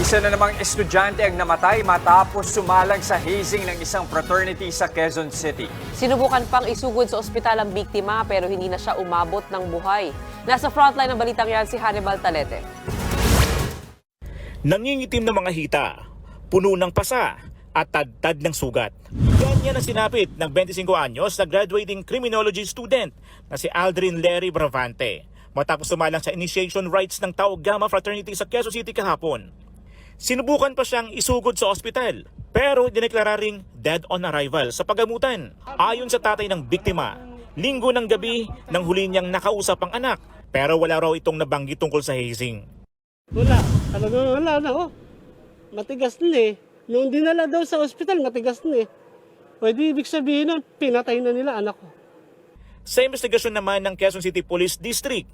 Isa na namang estudyante ang namatay matapos sumalang sa hazing ng isang fraternity sa Quezon City. Sinubukan pang isugod sa ospital ang biktima pero hindi na siya umabot ng buhay. Nasa frontline ng balitang yan si Hannibal Talete. Nangingitim ng mga hita, puno ng pasa at tadtad ng sugat. Ganyan ang sinapit ng 25 anyos na graduating criminology student na si Aldrin Lery Bravante matapos sumalang sa initiation rites ng Tau Gamma Fraternity sa Quezon City kahapon. Sinubukan pa siyang isugod sa ospital pero dineklara ring dead on arrival sa pagamutan. Ayon sa tatay ng biktima, linggo ng gabi nang huli niyang nakausap ang anak pero wala raw itong nabanggit tungkol sa hazing. Wala. Talagang wala na, oh. Matigas na eh. Nung dinala daw sa ospital, matigas na eh. Pwede ibig sabihin nun, pinatay na nila anak ko. Sa investigasyon naman ng Quezon City Police District,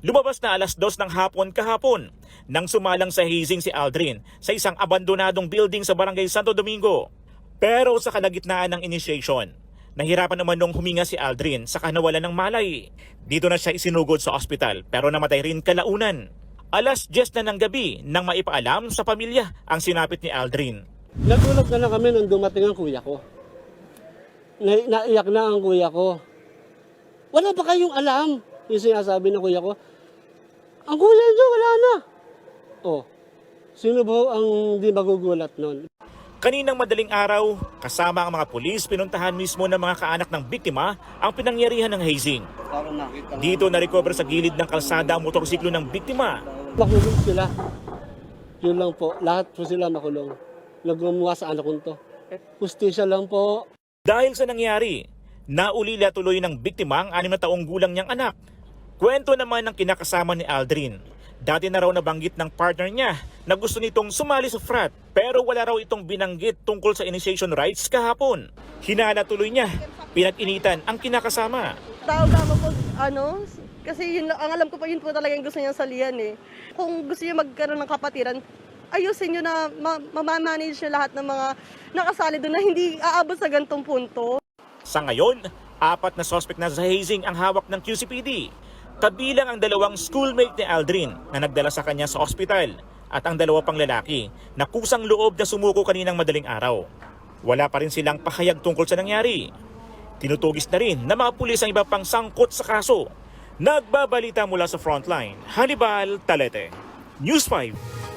lumabas na alas dos ng hapon kahapon nang sumalang sa hazing si Aldrin sa isang abandonadong building sa Barangay Santo Domingo. Pero sa kalagitnaan ng initiation, nahirapan naman nung huminga si Aldrin sa kanawalan ng malay. Dito na siya isinugod sa ospital pero namatay rin kalaunan. Alas 10 na ng gabi nang maipaalam sa pamilya ang sinapit ni Aldrin. Nagulat na lang kami nung dumating ang kuya ko. Na, naiyak na ang kuya ko. Wala ba kayong alam? Yung sinasabi ng kuya ko. Ang kuya niyo, wala na. Oh, sino ba ang di magugulat nun? Kaninang madaling araw, kasama ang mga pulis, pinuntahan mismo ng mga kaanak ng biktima ang pinangyarihan ng hazing. Dito na-recover sa gilid ng kalsada ang motorsiklo ng biktima. Makulong sila. Yun lang po. Lahat po sila makulong. Nagumuha sa anak ko to. Justisya lang po. Dahil sa nangyari, naulila tuloy ng biktima ang anim na taong gulang niyang anak. Kwento naman ng kinakasama ni Aldrin. Dati na raw nabanggit ng partner niya na gusto nitong sumali sa frat pero wala raw itong binanggit tungkol sa initiation rites kahapon. Hinala tuloy niya, pinag-initan ang kinakasama. tao gama po, ano, kasi yun, ang alam ko po yun po talaga yung gusto niyang salihan eh. Kung gusto niya magkaroon ng kapatiran, ayusin niyo na ma- mamamanage niyo lahat ng mga nakasali doon na hindi aabot sa gantong punto. Sa ngayon, apat na suspect na sa hazing ang hawak ng QCPD. Kabilang ang dalawang schoolmate ni Aldrin na nagdala sa kanya sa ospital at ang dalawa pang lalaki na kusang loob na sumuko kaninang madaling araw. Wala pa rin silang pahayag tungkol sa nangyari. Tinutugis na rin na mga pulis ang iba pang sangkot sa kaso. Nagbabalita mula sa frontline, Hannibal Talete. News 5.